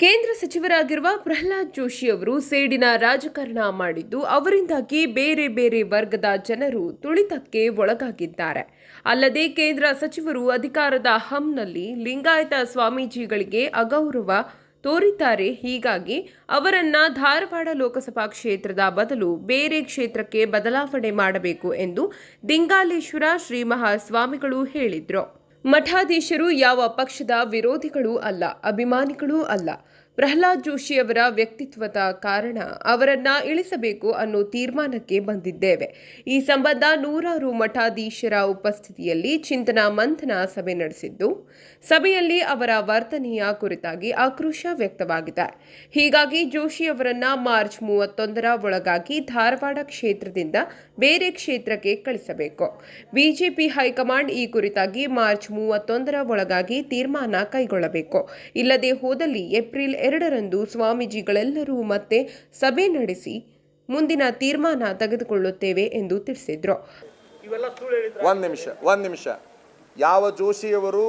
ಕೇಂದ್ರ ಸಚಿವರಾಗಿರುವ ಪ್ರಹ್ಲಾದ್ ಜೋಶಿ ಅವರು ಸೇಡಿನ ರಾಜಕಾರಣ ಮಾಡಿದ್ದು, ಅವರಿಂದಾಗಿ ಬೇರೆ ಬೇರೆ ವರ್ಗದ ಜನರು ತುಳಿತಕ್ಕೆ ಒಳಗಾಗಿದ್ದಾರೆ. ಅಲ್ಲದೆ ಕೇಂದ್ರ ಸಚಿವರು ಅಧಿಕಾರದ ಹಂನಲ್ಲಿ ಲಿಂಗಾಯತ ಸ್ವಾಮೀಜಿಗಳಿಗೆ ಅಗೌರವ ತೋರಿದ್ದಾರೆ. ಹೀಗಾಗಿ ಅವರನ್ನ ಧಾರವಾಡ ಲೋಕಸಭಾ ಕ್ಷೇತ್ರದ ಬದಲು ಬೇರೆ ಕ್ಷೇತ್ರಕ್ಕೆ ಬದಲಾವಣೆ ಮಾಡಬೇಕು ಎಂದು ದಿಂಗಾಲೇಶ್ವರ ಶ್ರೀ ಮಹಾಸ್ವಾಮಿಗಳು ಹೇಳಿದ್ರು. ಮಠಾಧೀಶರು ಯಾವ ಪಕ್ಷದ ವಿರೋಧಿಗಳೂ ಅಲ್ಲ ಅಭಿಮಾನಿಗಳೂ ಅಲ್ಲ. ಪ್ರಹ್ಲಾದ್ ಜೋಶಿಯವರ ವ್ಯಕ್ತಿತ್ವದ ಕಾರಣ ಅವರನ್ನ ಇಳಿಸಬೇಕು ಅನ್ನೋ ತೀರ್ಮಾನಕ್ಕೆ ಬಂದಿದ್ದೇವೆ. ಈ ಸಂಬಂಧ ನೂರಾರು ಮಠಾಧೀಶರ ಉಪಸ್ಥಿತಿಯಲ್ಲಿ ಚಿಂತನಾ ಮಂಥನ ಸಭೆ ನಡೆಸಿದ್ದು, ಸಭೆಯಲ್ಲಿ ಅವರ ವರ್ತನೆಯ ಕುರಿತಾಗಿ ಆಕ್ರೋಶ ವ್ಯಕ್ತವಾಗಿದೆ. ಹೀಗಾಗಿ ಜೋಶಿ ಅವರನ್ನ ಮಾರ್ಚ್ ಮೂವತ್ತೊಂದರ ಒಳಗಾಗಿ ಧಾರವಾಡ ಕ್ಷೇತ್ರದಿಂದ ಬೇರೆ ಕ್ಷೇತ್ರಕ್ಕೆ ಕಳಿಸಬೇಕು. ಬಿಜೆಪಿ ಹೈಕಮಾಂಡ್ ಈ ಕುರಿತಾಗಿ ಮಾರ್ಚ್ ಮೂವತ್ತೊಂದರ ಒಳಗಾಗಿ ತೀರ್ಮಾನ ಕೈಗೊಳ್ಳಬೇಕು. ಇಲ್ಲದೆ ಹೋದಲ್ಲಿ ಏಪ್ರಿಲ್ ಎರಡರಂದು ಸ್ವಾಮೀಜಿಗಳೆಲ್ಲರೂ ಮತ್ತೆ ಸಭೆ ನಡೆಸಿ ಮುಂದಿನ ತೀರ್ಮಾನ ತೆಗೆದುಕೊಳ್ಳುತ್ತೇವೆ ಎಂದು ತಿಳಿಸಿದ್ರು. ಒಂದು ನಿಮಿಷ ಒಂದು ನಿಮಿಷ. ಯಾವ ಜೋಶಿಯವರು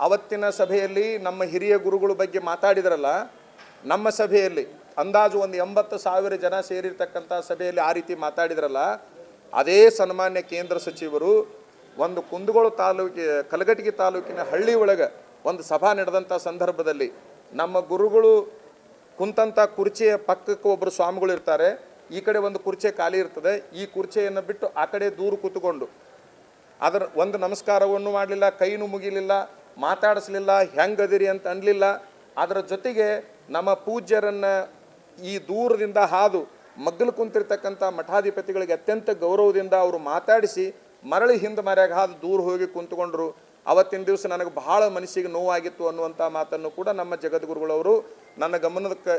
ಅವತ್ತಿನ ಸಭೆಯಲ್ಲಿ ನಮ್ಮ ಹಿರಿಯ ಗುರುಗಳ ಬಗ್ಗೆ ಮಾತಾಡಿದ್ರಲ್ಲ ನಮ್ಮ ಸಭೆಯಲ್ಲಿ ಅಂದಾಜು ಒಂದು ಎಂಬತ್ತು ಸಾವಿರ ಜನ ಸೇರಿರ್ತಕ್ಕಂಥ ಸಭೆಯಲ್ಲಿ ಆ ರೀತಿ ಮಾತಾಡಿದ್ರಲ್ಲ ಅದೇ ಸನ್ಮಾನ್ಯ ಕೇಂದ್ರ ಸಚಿವರು ಒಂದು ಕುಂದಗೋಳ ತಾಲೂಕಿ ಕಲಘಟಗಿ ತಾಲೂಕಿನ ಹಳ್ಳಿ ಒಳಗೆ ಒಂದು ಸಭಾ ನಡೆದಂಥ ಸಂದರ್ಭದಲ್ಲಿ ನಮ್ಮ ಗುರುಗಳು ಕುಂತಂಥ ಕುರ್ಚಿಯ ಪಕ್ಕಕ್ಕೆ ಒಬ್ಬರು ಸ್ವಾಮಿಗಳು ಇರ್ತಾರೆ. ಈ ಕಡೆ ಒಂದು ಕುರ್ಚಿ ಖಾಲಿ ಇರ್ತದೆ. ಈ ಕುರ್ಚಿಯನ್ನು ಬಿಟ್ಟು ಆ ಕಡೆ ದೂರ ಕೂತ್ಕೊಂಡು. ಅದರ ಒಂದು ನಮಸ್ಕಾರವನ್ನು ಮಾಡಲಿಲ್ಲ, ಕೈನೂ ಮುಗಿಲಿಲ್ಲ, ಮಾತಾಡಿಸ್ಲಿಲ್ಲ, ಹೆಂಗದಿರಿ ಅಂತ ಅನ್ಲಿಲ್ಲ. ಅದರ ಜೊತೆಗೆ ನಮ್ಮ ಪೂಜ್ಯರನ್ನು ಈ ದೂರದಿಂದ ಹಾದು ಮಗ್ಗಲು ಕುಂತಿರ್ತಕ್ಕಂಥ ಮಠಾಧಿಪತಿಗಳಿಗೆ ಅತ್ಯಂತ ಗೌರವದಿಂದ ಅವರು ಮಾತಾಡಿಸಿ ಮರಳಿ ಹಿಂದೆ ಮರ್ಯಾಗ ಹಾದು ದೂರ ಹೋಗಿ ಕುಂತ್ಕೊಂಡ್ರು. ಅವತ್ತಿನ ದಿವಸ ನನಗೆ ಬಹಳ ಮನಸ್ಸಿಗೆ ನೋವಾಗಿತ್ತು ಅನ್ನುವಂಥ ಮಾತನ್ನು ಕೂಡ ನಮ್ಮ ಜಗದ್ಗುರುಗಳವರು ನನ್ನ ಗಮನಕ್ಕೆ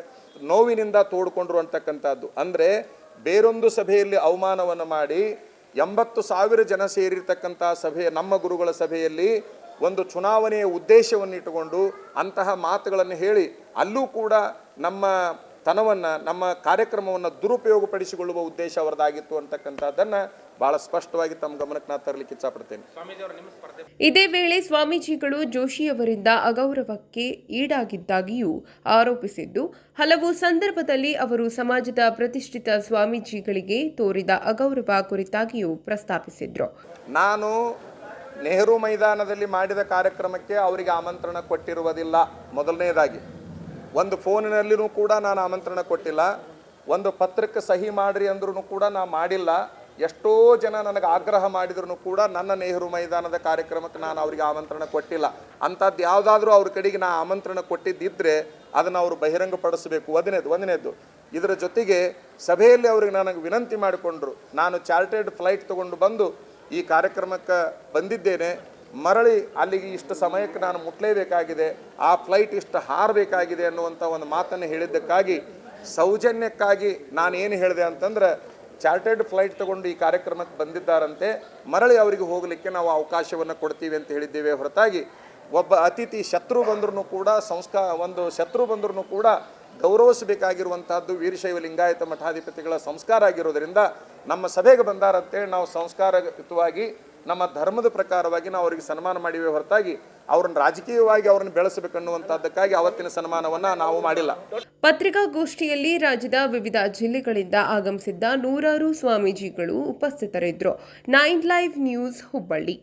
ನೋವಿನಿಂದ ತೋಡ್ಕೊಂಡ್ರು ಅಂತಕ್ಕಂಥದ್ದು. ಅಂದರೆ ಬೇರೊಂದು ಸಭೆಯಲ್ಲಿ ಅವಮಾನವನ್ನು ಮಾಡಿ ಎಂಬತ್ತು ಸಾವಿರ ಜನ ಸೇರಿರ್ತಕ್ಕಂಥ ಸಭೆ, ನಮ್ಮ ಗುರುಗಳ ಸಭೆಯಲ್ಲಿ ಒಂದು ಚುನಾವಣೆಯ ಉದ್ದೇಶವನ್ನು ಇಟ್ಟುಕೊಂಡು ಅಂತಹ ಮಾತುಗಳನ್ನು ಹೇಳಿ, ಅಲ್ಲೂ ಕೂಡ ನಮ್ಮ ತನವನ್ನು ನಮ್ಮ ಕಾರ್ಯಕ್ರಮವನ್ನು ದುರುಪಯೋಗಪಡಿಸಿಕೊಳ್ಳುವ ಉದ್ದೇಶ ಅವರದಾಗಿತ್ತು ಅಂತಕ್ಕಂಥದ್ದನ್ನು ಬಹಳ ಸ್ಪಷ್ಟವಾಗಿ ತಮ್ಮ ಗಮನಕ್ಕೆ ನಾನು ತರಲಿಕ್ಕೆ ಇಚ್ಛಪಡ್ತೇನೆ. ಇದೇ ವೇಳೆ ಸ್ವಾಮೀಜಿಗಳು ಜೋಶಿಯವರಿಂದ ಅಗೌರವಕ್ಕೆ ಈಡಾಗಿದ್ದಾಗಿಯೂ ಆರೋಪಿಸಿದ್ದು ಹಲವು ಸಂದರ್ಭದಲ್ಲಿ ಅವರು ಸಮಾಜದ ಪ್ರತಿಷ್ಠಿತ ಸ್ವಾಮೀಜಿಗಳಿಗೆ ತೋರಿದ ಅಗೌರವ ಕುರಿತಾಗಿಯೂ ಪ್ರಸ್ತಾಪಿಸಿದ್ರು. ನಾನು ನೆಹರು ಮೈದಾನದಲ್ಲಿ ಮಾಡಿದ ಕಾರ್ಯಕ್ರಮಕ್ಕೆ ಅವರಿಗೆ ಆಮಂತ್ರಣ ಕೊಟ್ಟಿರುವುದಿಲ್ಲ. ಮೊದಲನೇದಾಗಿ ಒಂದು ಫೋನಿನಲ್ಲಿನೂ ಕೂಡ ನಾನು ಆಮಂತ್ರಣ ಕೊಟ್ಟಿಲ್ಲ. ಒಂದು ಪತ್ರಕ್ಕೆ ಸಹಿ ಮಾಡ್ರಿ ಅಂದ್ರೂ ಕೂಡ ನಾನು ಮಾಡಿಲ್ಲ. ಎಷ್ಟೋ ಜನ ನನಗೆ ಆಗ್ರಹ ಮಾಡಿದ್ರು ಕೂಡ ನನ್ನ ನೆಹರು ಮೈದಾನದ ಕಾರ್ಯಕ್ರಮಕ್ಕೆ ನಾನು ಅವರಿಗೆ ಆಮಂತ್ರಣ ಕೊಟ್ಟಿಲ್ಲ. ಅಂಥದ್ದು ಯಾವುದಾದ್ರೂ ಅವ್ರ ಕಡೆಗೆ ನಾ ಆಮಂತ್ರಣ ಕೊಟ್ಟಿದ್ದಿದ್ದರೆ ಅದನ್ನು ಅವರು ಬಹಿರಂಗಪಡಿಸಬೇಕು. ಒಂದನೇದು ಒಂದನೇದು. ಇದರ ಜೊತೆಗೆ ಸಭೆಯಲ್ಲಿ ಅವ್ರಿಗೆ ನನಗೆ ವಿನಂತಿ ಮಾಡಿಕೊಂಡ್ರು. ನಾನು ಚಾರ್ಟೆಡ್ ಫ್ಲೈಟ್ ತಗೊಂಡು ಬಂದು ಈ ಕಾರ್ಯಕ್ರಮಕ್ಕೆ ಬಂದಿದ್ದೇನೆ. ಮರಳಿ ಅಲ್ಲಿಗೆ ಇಷ್ಟು ಸಮಯಕ್ಕೆ ನಾನು ಮುಟ್ಲೇಬೇಕಾಗಿದೆ, ಆ ಫ್ಲೈಟ್ ಇಷ್ಟು ಹಾರಬೇಕಾಗಿದೆ ಅನ್ನುವಂಥ ಒಂದು ಮಾತನ್ನು ಹೇಳಿದ್ದಕ್ಕಾಗಿ, ಸೌಜನ್ಯಕ್ಕಾಗಿ ನಾನು ಏನು ಹೇಳಿದೆ ಅಂತಂದ್ರೆ, ಚಾರ್ಟೆಡ್ ಫ್ಲೈಟ್ ತಗೊಂಡು ಈ ಕಾರ್ಯಕ್ರಮಕ್ಕೆ ಬಂದಿದ್ದಾರಂತೆ, ಮರಳಿ ಅವರಿಗೆ ಹೋಗಲಿಕ್ಕೆ ನಾವು ಅವಕಾಶವನ್ನು ಕೊಡ್ತೀವಿ ಅಂತ ಹೇಳಿದ್ದೇವೆ ಹೊರತಾಗಿ, ಒಬ್ಬ ಅತಿಥಿ ಶತ್ರು ಬಂದ್ರೂ ಕೂಡ ಸಂಸ್ಕಾರ ಒಂದು ಶತ್ರು ಬಂದ್ರೂ ಕೂಡ ಗೌರವಿಸಬೇಕಾಗಿರುವಂತಹದ್ದು ವೀರಶೈವ ಲಿಂಗಾಯತ ಮಠಾಧಿಪತಿಗಳ ಸಂಸ್ಕಾರ ಆಗಿರೋದರಿಂದ, ನಮ್ಮ ಸಭೆಗೆ ಬಂದಾರಂತೇಳಿ ನಾವು ಸಂಸ್ಕಾರಯುತವಾಗಿ ನಮ್ಮ ಧರ್ಮದ ಪ್ರಕಾರವಾಗಿ ನಾವು ಅವರಿಗೆ ಸನ್ಮಾನ ಮಾಡಿವೆ ಹೊರತಾಗಿ ಅವ್ರನ್ನ ರಾಜಕೀಯವಾಗಿ ಅವ್ರನ್ನ ಬೆಳೆಸಬೇಕನ್ನುವಂಥದ್ದಕ್ಕಾಗಿ ಅವತ್ತಿನ ಸನ್ಮಾನವನ್ನ ನಾವು ಮಾಡಿಲ್ಲ. ಪತ್ರಿಕಾಗೋಷ್ಠಿಯಲ್ಲಿ ರಾಜ್ಯದ ವಿವಿಧ ಜಿಲ್ಲೆಗಳಿಂದ ಆಗಮಿಸಿದ್ದ ನೂರಾರು ಸ್ವಾಮೀಜಿಗಳು ಉಪಸ್ಥಿತರಿದ್ದರು. Nine live news Hubballi.